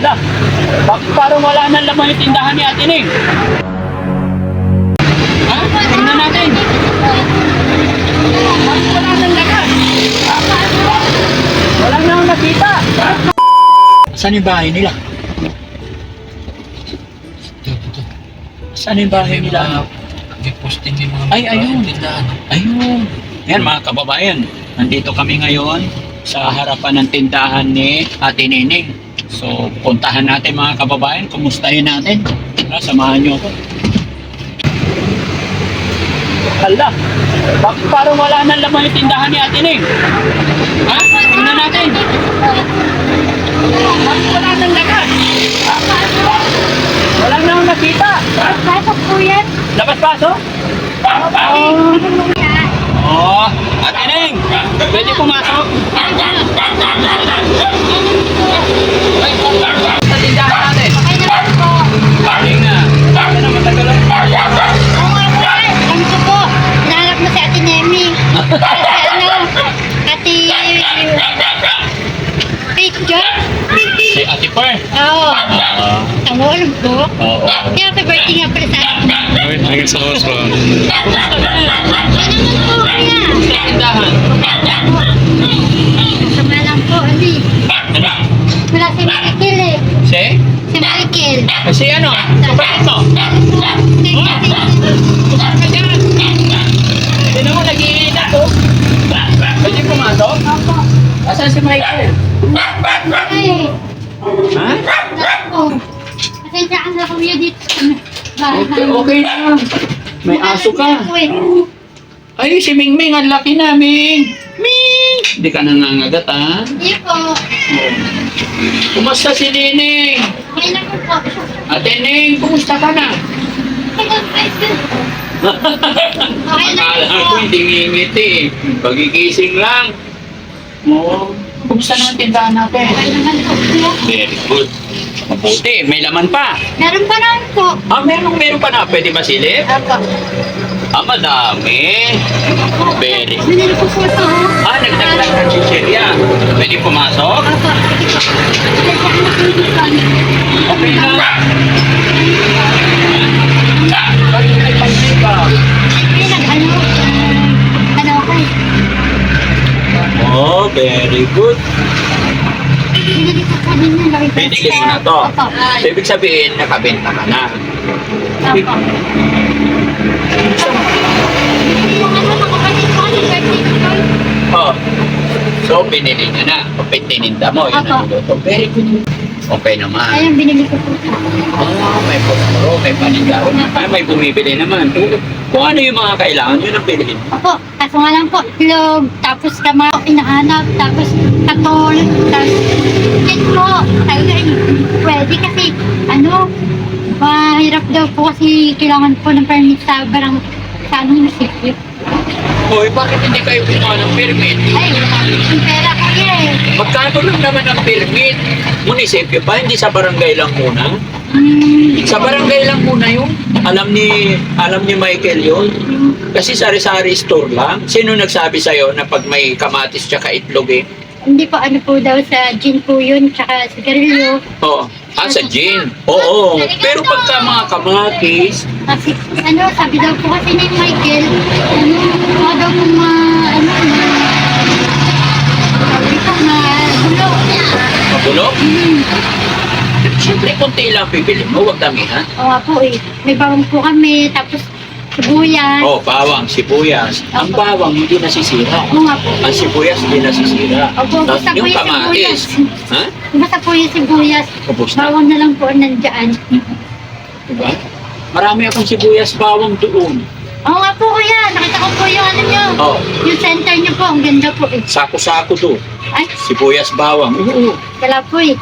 Hala, bakit parang wala nang laman yung tindahan ni Ate Ning? Ha? Tingnan natin. Bakit wala nang laman? Wala nang nakita. Saan yung bahay nila? Saan yung bahay nila? May posting yung mga Ay, ayun. tindahan. Ayun. Yan mga kababayan, nandito kami ngayon sa harapan ng tindahan ni Ate Nining. So, puntahan natin mga kababayan, kumustahin natin. Tara, samahan niyo ako. Hala, bakit parang wala nang laman yung tindahan ni Ate Ning? Ha? Tingnan natin. Bakit wala nang laman? Wala nang nakita. Pasok po yan. Labas-pasok? Oh, Ate Ning, pwede pumasok? Sa tindahan natin. Paling na. Sabi na matagal lang. Oo nga po. Ano ko po? Hinahanap mo si Ate Nemi. Kasi ano, Ate... Picture? Si Ate Per. Oo. Oo. Tamo, alam ko. Oo. Kaya happy birthday nga pala sa akin. Pa. Ano naman po kaya? Sa tindahan. Sama lang po, Ali. Ano? Wala si Michael eh. Si? Si Michael. Kasi ano? Kapatid mo? Hindi naman nag-iingat to. Pwede pumasok? Opo. Asan si Michael? Ay, Ha? Pasensya ka na kuya dito. Okay, okay na. May aso ka. Eh. Ay, si Mingming, ang laki na, Ming. Ming! Hindi ka nangangagat, ha? Hindi po. Kumusta si Nining? Okay na po po. Ate Ning, kumusta ka na? Okay na Akala po. ko hindi ngingiti. Pagigising lang. Oo. Kumusta naman tindahan natin? Okay naman po. kuya. Very good. Mabuti, may laman pa. Meron pa naman po. Ah, meron, meron pa na. Pwede ba silip? Opo. Ah, madami. Very. Binili ko po ito. Ah, nagdagdag ng chichirya. Pwede pumasok? Po dito. Okay na. Very good. Binili mo na to. So, ibig sabihin, nakabenta ka na. Opo. Ano. Oh. So, binili niya na. Kapit tininda mo. Yun ang niluto. Very good. Okay naman. Ayun, binili ko po. Oh, may postro, may panigaw. Ay, may bumibili naman. Kung, kung ano yung mga kailangan, yun ang bilhin. Opo, kaso nga lang po, itlog, tapos kama inahanap, tapos katol, tapos yan po, talaga pwede kasi, ano, mahirap daw po kasi kailangan po ng permit sa barang, sa ano, munisipyo. Hoy, bakit hindi kayo kumuha ng permit? Ay, wala yung pera ko eh. Magkano lang naman ang permit? Munisipyo pa, hindi sa barangay lang muna. Hmm, Sa barangay lang muna yun. Alam ni alam ni Michael yun. Kasi sari-sari store lang. Sino nagsabi sa'yo na pag may kamatis tsaka itlog eh? hindi po ano po daw sa gin po yun, tsaka sigarilyo. Oo. Ah, sa gin. Oo. Pero pagka mga kamatis, Kasi, ano, sabi daw po kasi ni Michael, ano, mga daw po mga, ano, mga, sabi ko, mga gulo. mabulok, Hmm. siyempre konti lang pipili mo, huwag damihan. Oo nga po eh. May bawang po kami, tapos sibuyas. Oh, bawang, sibuyas. Ang bawang hindi nasisira. Nga po. Ang sibuyas hindi nasisira. Opo, po yung yung kamatis. sibuyas. Ha? Basta po yung sibuyas. Ubus na. Bawang na lang po nandyan. Diba? Marami akong sibuyas bawang doon. Oo nga po kuya, nakita ko po yung ano nyo. Oh, Yung center nyo po, ang ganda po eh. sako-sako doon. Ay, Sibuyas bawang. Oo. wala po eh.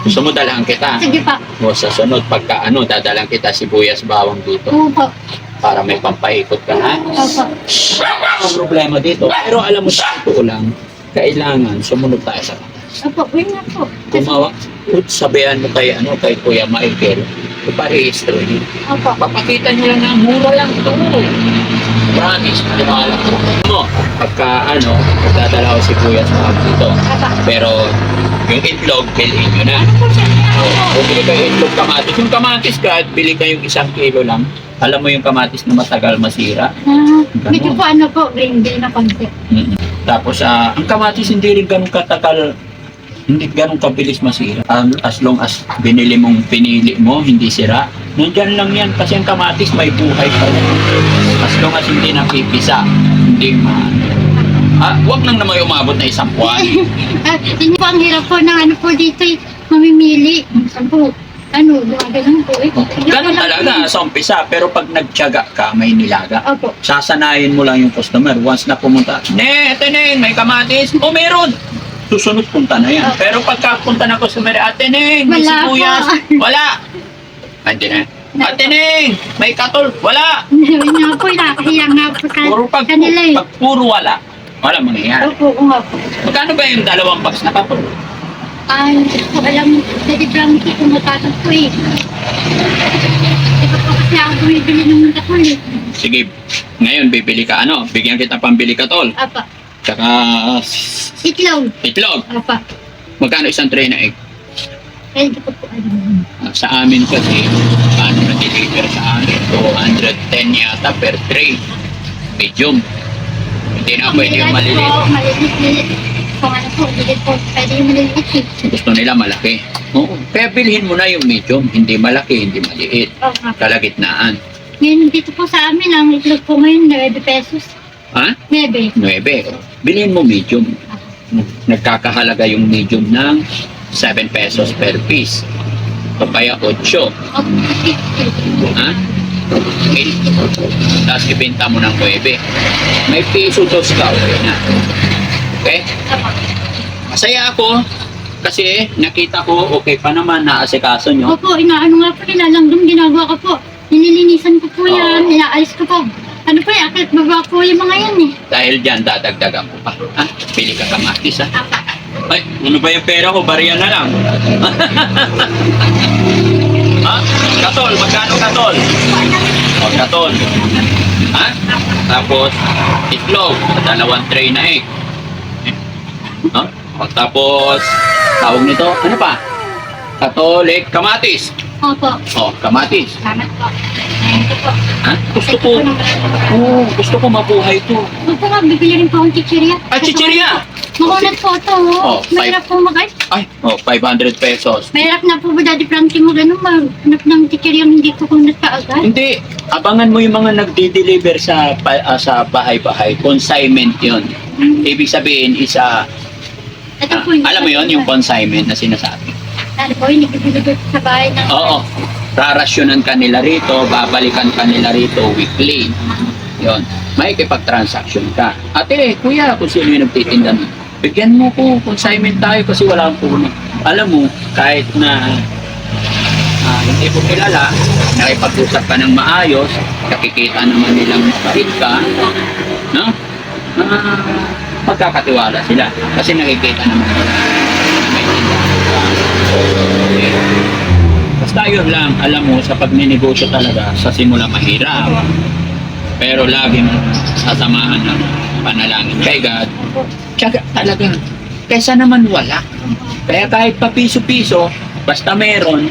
Gusto mo dalahan kita? Sige pa. O sa sunod, pagka ano, dadalang kita sibuyas bawang dito Oo po. para may pampaikot ka, ha? Opo. Ang problema dito, pero alam mo sa totoo lang, kailangan sumunod tayo sa Opo, yun nga po. Kumawa, sabihan mo kay, ano, kay Kuya Michael, iparehistro niyo. Opo. Papakita niyo lang na mura lang ito. Promise, maniwala ko. Mo, pagka ano, dadala ko si Kuya sa dito. Apa. Pero yung itlog, bilhin nyo na. Ano po siya? Kung bili kayo itlog kamatis, yung kamatis kahit bili kayong isang kilo lang, alam mo yung kamatis na matagal masira. Ah, medyo po ano po, green day na konti. Mm. Tapos ah, ang kamatis hindi rin ganun katagal, hindi ganun kabilis masira. Um, as long as binili mong pinili mo, hindi sira. Nandyan lang yan kasi ang kamatis may buhay pa yan. As long as hindi napipisa, hindi ma... Ah, wag lang naman umabot na isang buwan. Ah, yun po ang hirap po ng ano po dito eh, mamimili. Saan po, ano, gumagano'n po eh. Ganun talaga sa umpisa, pero pag nagtiyaga ka, may nilaga. Opo. Sasanayin mo lang yung customer. Once na pumunta, Ne, ate Neng, may kamatis. O, meron. Susunod punta na yan. Okay. Pero pagka punta ng customer, ate Neng, may Wala sibuyas. Wala. Ate Neng, ate may katol. Wala. Yun nga po, nakakahiya nga po sa Puro pag, kanila eh. pag puro wala, wala mangyayari. Opo, oo nga po. Magkano ba yung dalawang box na katol? Ay, hindi ko alam, pwede ba ang hindi ko matatag po eh. Di ba po kasi ako bumibili ng mga katol eh. Sige, ngayon bibili ka ano, bigyan kita pambili katol. Apa, Tsaka itlog. itlog. Apa, Magkano isang tray na egg? pwede ko po alam. Ah, sa amin kasi, paano na-deliver sa amin? 210 yata per tray. Medium. Hindi na pwede yung maliliit. Po, maliliit, maliliit. Kung ano po, maliliit po, pwede yung maliliit eh. Gusto nila malaki. Oo. Kaya bilhin mo na yung medium. Hindi malaki, hindi maliit. Kalagitnaan. Ngayon dito po sa amin, ang itlog po ngayon, 9 pesos. Ha? 9. 9. Bilhin mo medium. Nagkakahalaga yung medium ng 7 pesos per piece. Papaya 8. Okay. Ha? 8. Tapos ibenta mo ng 9. May piso dos ka, okay na. Okay? Masaya ako kasi nakita ko okay pa naman naasikaso nyo. Opo, inaano nga po, nilalanggam ginagawa ko po. Nililinisan ko po yan, Oo. inaalis ko po. Ano po, eh, akit baba po yung mga yan eh. Dahil dyan, dadagdagan ko pa. Ha? Pili ka kamatis, ha? Apa. Ay, ano ba yung pera ko? Bariya na lang. ha? Katol, magkano katol? O, katol. Ha? Tapos, itlog, dalawang tray na egg. Ha? Tapos, tawag nito, ano pa? Katolik, kamatis. Opo, O, kamatis. salamat po. Ha? Gusto ko, oh, gusto ko mabuhay to. Opo nga, bibili rin po akong chichirya. Ah, chichirya! Makunat po ito, Oh, oh. Mahirap po mag Ay, oh, 500 pesos. Mahirap na po ba, Daddy Frankie mo ganun, maghanap ng chichirya hindi ko kunat ka agad. Hindi, abangan mo yung mga nagdi-deliver sa pa- ah, sa bahay-bahay. Consignment 'yon. Ibig sabihin isa Ito ah, po alam mo 'yon yung consignment na sinasabi. Ano po, nagbibiligay sa bahay ng... Oo. Rarasyonan ka nila rito, babalikan ka nila rito weekly. 'Yon. May transaction ka. Ate, kuya, kung sino yung nagtitinda nun, bigyan mo ko, consignment tayo kasi wala akong puno. Alam mo, kahit na ah, hindi ko kilala, nakipag-usap ka ng maayos, nakikita naman nilang bait ka, no? Ah, magkakatiwala sila kasi nakikita naman nila na may tindahan ka. Okay. Basta yun lang, alam mo, sa pagninegosyo talaga, sa simula mahirap. Pero laging sasamahan ng panalangin kay God. Tiyaga talaga. Kesa naman wala. Kaya kahit pa piso-piso, basta meron,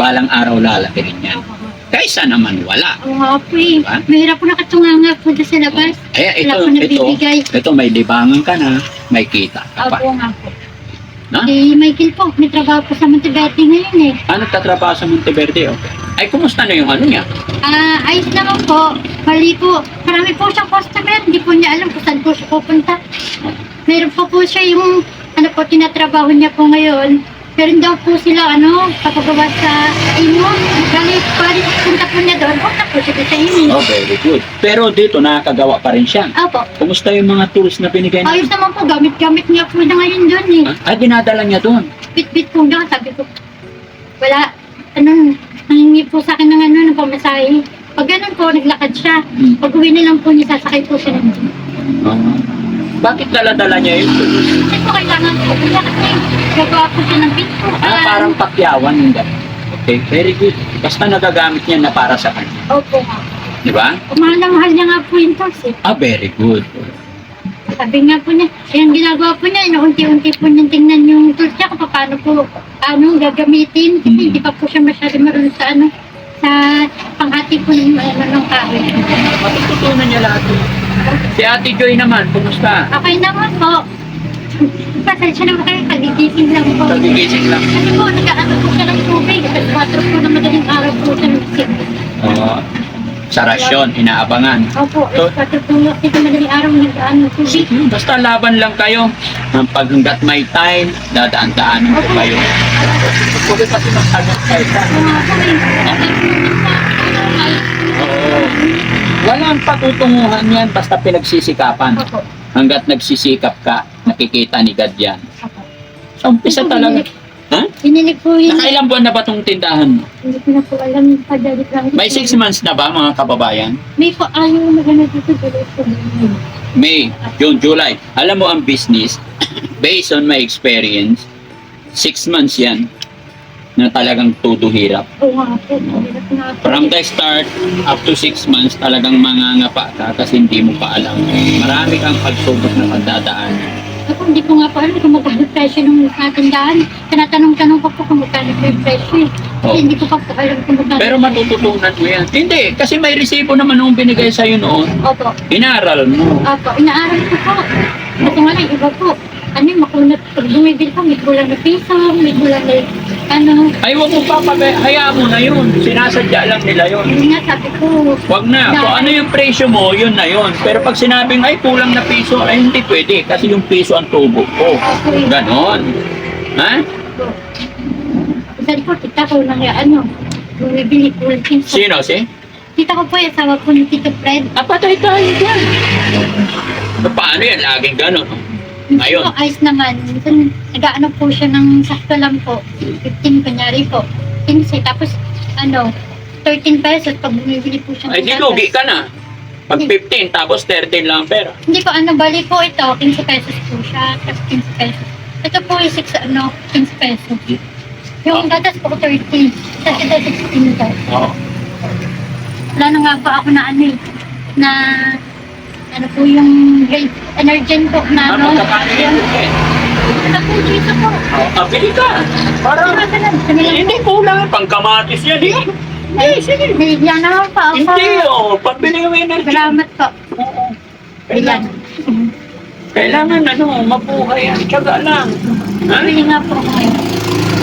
balang araw lalaki rin yan. Kaysa naman wala. Oo nga po eh. Diba? Mahirap po nakatunganga po sa labas. Kaya Wala ito, po ito, ito may libangan ka na, may kita ka pa. Opo nga po. No? Si Michael po, may trabaho po sa Monteverde ngayon eh. Ano tatrabaho sa Monteverde? Okay. Ay, kumusta na yung ano niya? Ah, ayos naman po. Mali po. Marami po siyang customer. Hindi po niya alam kung saan po siya pupunta. Meron po po siya yung, ano po, tinatrabaho niya po ngayon. Meron daw po sila, ano, papagawa sa imo. Bali, pari, punta po niya doon. Punta po siya doon sa imo. Oh, very good. Pero dito nakakagawa pa rin siya. Opo. Kumusta yung mga tools na binigay niya? Ayos naman po. Gamit-gamit niya po na ngayon doon eh. Ah, dinadala niya doon. Bit-bit po niya. Sabi ko, wala, ano, nangingi po sa akin ng ano, ng pamasahe. Pag ganun po, naglakad siya. Hmm. Pag uwi na lang po niya, sasakay po siya ng jeep. Bakit dala-dala niya yung tools? Kasi po kailangan po, kaya kasi gagawa po siya ng po. Ah, parang pakyawan yung gano'n. Okay, very good. Basta nagagamit niya na para sa kanya. Opo nga. Di ba? Mahal na mahal niya nga po yung toys eh. Ah, very good. Sabi nga po niya, yung ginagawa po niya, inuunti-unti po niyang tingnan yung tools niya kung paano po, ano, gagamitin. Kasi Mm. hindi pa po siya masyado marunong sa ano, sa panghati po ng ano, ng kahoy. Matututunan niya lahat. Si Ate Joy naman, kumusta? Okay naman po. Pasensya naman kayo, kagigising lang po. Kagigising lang. Kasi po, nag-ano po siya ng tubig. Water po na madaling araw po siya ng Oo. Sa rasyon, inaabangan. Opo, So- water po na kasi madaling araw nag-ano ng tubig. Basta laban lang kayo. Pag hanggat may time, dadaan-daanan ko kayo. Huwag kasi magsagot kayo. Mga po patutunguhan yan, basta pinagsisikapan. Opo. Hanggat nagsisikap ka, nakikita ni God yan. Opo. Sa umpisa talaga. Ha? Binili po yun. Nakailang buwan na ba itong tindahan mo? Hindi ko na po alam yung lang. May six months na ba mga kababayan? May po ayaw na gano'n dito po. May, June, July. Alam mo ang business, based on my experience, six months yan na talagang todo hirap. Oo nga po. Hirap na po. From the start up to six months, talagang mangangapa ka kasi hindi mo pa alam. Marami kang pagsubok na pagdadaan. Ako hindi ko nga po alam kung magkano presyo ng tindahan. Tinatanong-tanong ko po kung magkano po yung presyo. Kasi Oh. hindi ko pa alam kung magkano. Pero matututunan mo yan. Hindi, kasi may resibo naman nung binigay sa'yo noon. Opo. Inaral mo. Opo. Inaaral ko po. Kasi nga lang, iba po. Ano yung makunat. Pag bumibili ko, may kulang na piso, may kulang na ano. Ay, huwag mo papagay. Hayaan mo na yun. Sinasadya lang nila yun. Yun nga sabi ko. Wag na. Kung ano yung presyo mo, yun na yun. Pero pag sinabing, ay, kulang na piso, ay, hindi pwede. Kasi yung piso ang tubo ko. Eh. Ganon. Ha? Sabi ko, tita ko lang yung ano. Bumibili ko lang piso. Sino, si? Tita ko po, yung asawa po ni Tito Fred. Ah, patay tayo dyan. Paano yan? Laging ganon. Ayun. po, ayos naman. Minsan, nag-ano po siya ng sakto lang po. 15, kunyari po. 15, tapos, ano, 13 pesos pag bumibili po siya. Ay, di lugi ka na. Pag 15, tapos 13 lang ang pera. Hindi po, ano, bali po ito, 15 pesos po siya, tapos 15 pesos. Ito po yung 6, ano, 15 pesos. Yung gatas po, 13. Tapos ito, 16 pesos. Oo. Wala na nga po ako na ano eh, na, ano po yung energen po na, Ano, ano? Eh, Ano po, dito po. oh, ah, bili ka. Para, hindi kulang. Pangkamatis yan eh. Hindi, sige. Bigyan naman po ako. Hindi, oh. Pambili mo energy. Salamat po. Oo. Kailangan, kailangan ano, mabuhay yan. Tiyaga lang. Bili nga po ako.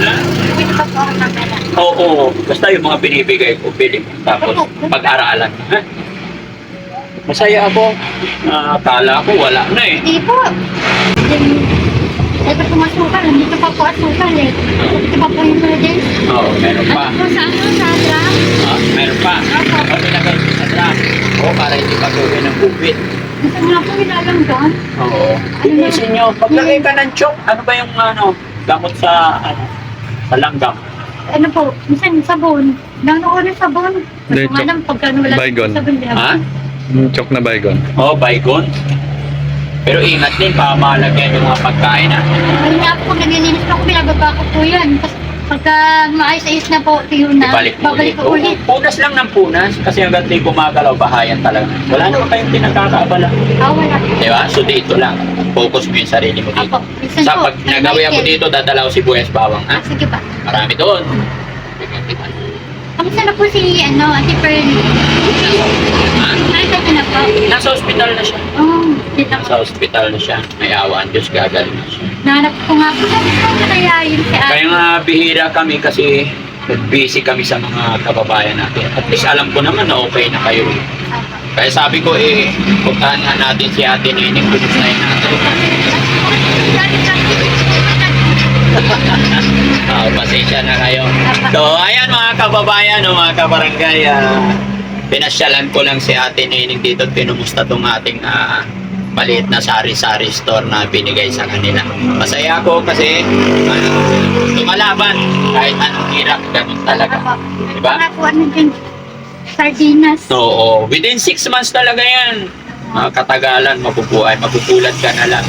Ha? Bili pa po ako ng. Oo, basta yung mga binibigay ko, bili. Tapos, pag-aralan. Ha? Masaya ako. Ah, akala ko wala na eh. Hindi po. Then, Ito po masukal. Dito pa po asukal eh. Dito pa po yung noodles. Oo, meron pa. At po sa ano, sa drum. Ah, meron pa. Pag nilagay ko sa drum. Oo, para hindi patuloy ng bukit. Gusto nga po nilalanggan. Oo. Inisin nyo, paglagay ka ng chok, ano ba yung ano, gamot sa, ano, sa langgam. Ano po, minsan sabon. Nang noon yung sabon. Hindi, Hindi ko alam pagka wala Baygon. sabon. di Ha? Yung chok na baygon. Oo, oh, bygone. Pero ingat din, pamamalagyan yung mga pagkain ha. Ayun nga po, naglilinis ako, binababa ko po yan. Tapos pagka maayos-ayos na po, tuyo na, Ibalik mo babalik ulit. ko ulit. Oo, Punas lang ng punas, kasi hanggang di gumagalaw, bahayan talaga. Wala naman kayong pinagkakaabala. Ah, wala. Di ba? So dito lang, focus mo yung sarili mo dito. Minsan Sa po, pag nagawi ako dito, dadalaw si Bues Bawang, Ah, ha? sige pa. Marami doon. Kamusta na po si, ano, Ate Pearly? Ha? Nakita ko na po. Nasa ospital na siya. Oo, dito Nasa ko. ospital na siya. May awaan, Diyos gagaling na siya. Nahanap ko nga po. Sabi ko, kaya yun si Ate. Kaya nga bihira kami kasi busy kami sa mga kababayan natin. At least alam ko naman na okay na kayo. Kaya sabi ko eh, puntahan nga natin si Ate Nining, kumustahin natin. Ah, pasensya na kayo. So, ayan mga kababayan, o mga kabarangay, ah, pinasyalan ko lang si Ate Nining dito at pinumusta tong ating ah, maliit na sari-sari store na binigay sa kanila. Masaya ako kasi ah, lumalaban kahit anong hirap, ganun talaga. Diba? Po, ano din, sardinas. Oo, within 6 months talaga yan. Mga katagalan, mabubuhay, mapupulat ka na lang,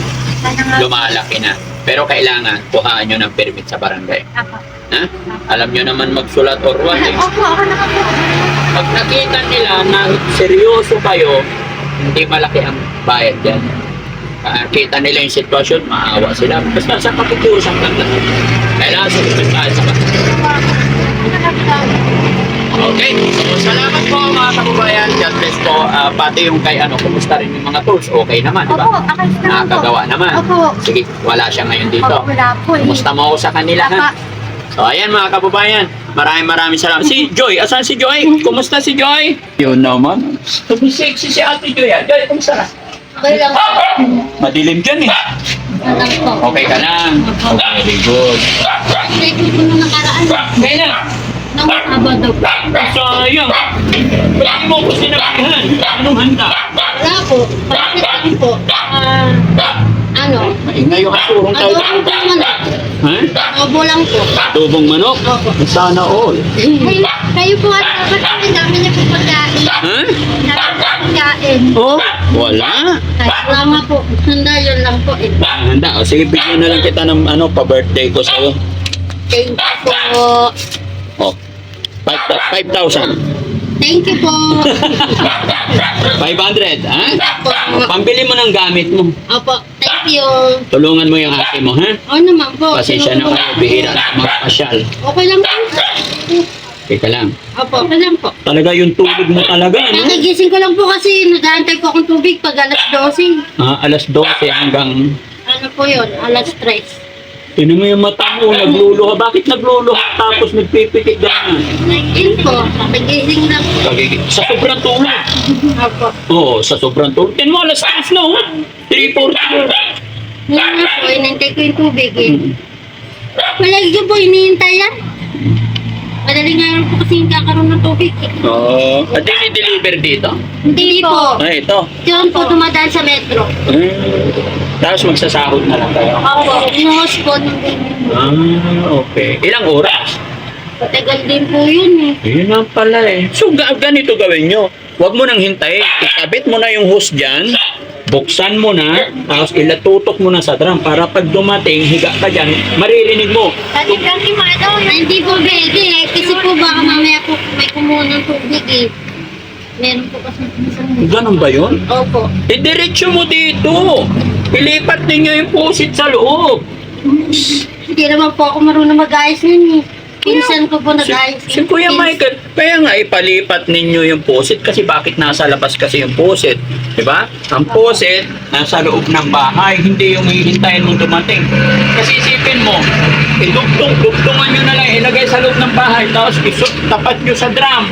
lumalaki na. Pero kailangan kuhaan nyo ng permit sa barangay. Ha? Alam nyo naman magsulat or what eh. Opo, ako po. Pag nakita nila na seryoso kayo, hindi malaki ang bayad yan. Ah, kita nila yung sitwasyon, maawa sila. Basta sa kapupusan lang lang. Kailangan sumunod tayo sa Okay, so salamat po mga kababayan. God bless po. Ah, pati yung kay ano, kumusta rin yung mga tools? Okay naman, di ba? Opo, ako naman po. Nakakagawa naman. Opo. Sige, wala siya ngayon dito. Opo, wala po eh. Kumusta mo ako sa kanila, ha? So, ayan mga kababayan. Maraming maraming salamat. Si Joy, asan si Joy? Kumusta si Joy? Yun naman. Sexy si Ate Joy. ah. Joy, kumusta ka? Okay lang. Madilim dyan eh. Okay ka lang. Very good. Check ko nung nakaraan. Okay na. Sabado po. Sayang. Ba't mo ko sinabihan? Anong handa? Wala po. Pagkit lang po. Ah, ano? Maingay yung asurong tayo. Adobo po manok. Ha? Adobo lang po. Tubong manok? Opo. Sana all. Kayo, kayo po at dapat kami dami niyo po pagkain. Ha? Dapat pagkain. Oh, wala. Nga po. Handa yun lang po eh. Handa. O, sige, bigyan na lang kita ng ano, pa-birthday ko sa'yo. Thank you po. Oh, 5,000. Thank you po. 500, ha? Opo. Pambili mo ng gamit mo. Opo. Thank you. Tulungan mo yung ate mo, ha? Oo naman po. Pasensya na kayo, bihira na magpasyal. Okay lang po. Teka lang. Opo, okay lang po. Talaga yung tulog mo talaga, ano? Nakigising ko lang po kasi nag-aantay po akong tubig pag alas 12. Ah, alas 12 hanggang... Ano po yun? Alas 3. Tinan mo yung mata mo, nagluluha. Bakit nagluluha tapos nagpipitik ka na? Yun po, nakigising lang po. Pagiging- Sa sobrang tulog. Opo. Oo, sa sobrang tulog. Tinan mo, alas 3 na, oh. 3.40. Ngayon nga po, inantay ko yung tubig eh. Mm. Palagi ko po iniintay yan. Madaling nga po kasi yung kakaroon ng tubig eh. Oo. At deliver dito? Hindi po. Ah, ito. Yun po dumadaan sa metro. Hmm. Tapos magsasahod na lang kayo. Opo, inuhos po ng Ah, okay. Ilang oras? Patagal din po yun eh. Yun lang pala eh. So, ga- ganito gawin nyo. Huwag mo nang hintayin. Ikabit mo na yung hose dyan. Buksan mo na. Tapos ilatutok mo na sa drum. Para pag dumating, higa ka dyan, maririnig mo. Kasi kasi ano, hindi po pwede eh. Kasi po baka mamaya po may kumuha ng tubig eh. Meron po kasi isang... Ganun ba yun? Opo. Idiretso mo dito. Ilipat ninyo yung pusit sa loob. Hindi naman po ako marunong mag-ayos nun eh. Pinsan ko po Si, nag-ayos. si Kuya Pins- Michael, kaya nga ipalipat ninyo yung pusit kasi bakit nasa labas kasi yung pusit? Di ba? Ang pusit, nasa loob ng bahay, hindi yung hihintayin mong dumating. Kasi isipin mo, idugtong, dugtungan nyo na lang, ilagay sa loob ng bahay, tapos isot, tapat nyo sa drum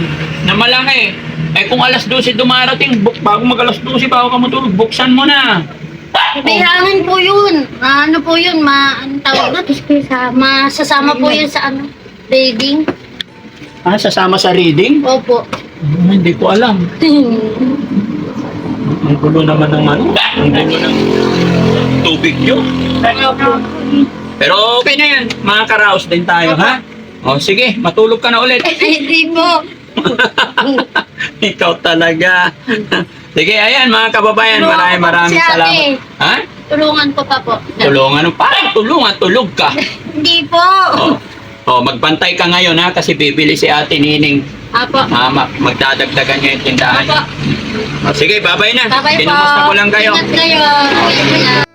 na malaki. Eh kung alas 12 dumarating, buk, bago mag alas 12, bago ka matulog, buksan mo na. Kailangan po yun. Ah, Ano po yun? Ma, ang tawag na? Sa, masasama po yun sa ano? Reading. Ah, sasama sa reading? Opo. Hmm, hindi ko alam. Ang gulo naman ng ano, ang gulo ng tubig nyo. Opo. Pero okay na yan, mga karaos din tayo, ha? O sige, matulog ka na ulit. Ay, hindi po. Ikaw talaga. sige, ayan mga kababayan, maraming maraming Si ate. salamat. Ha? Tulungan ko pa po. Tulungan, parang tulungan, tulog ka. Hindi po. O, o magbantay ka ngayon ha, kasi bibili si ate Nining. Apo. Ah, ma- magdadagdagan niya yung tindahan. Apo. O, sige, babay na. Bye-bye po. Kinumusta ko lang kayo. Ingat kayo.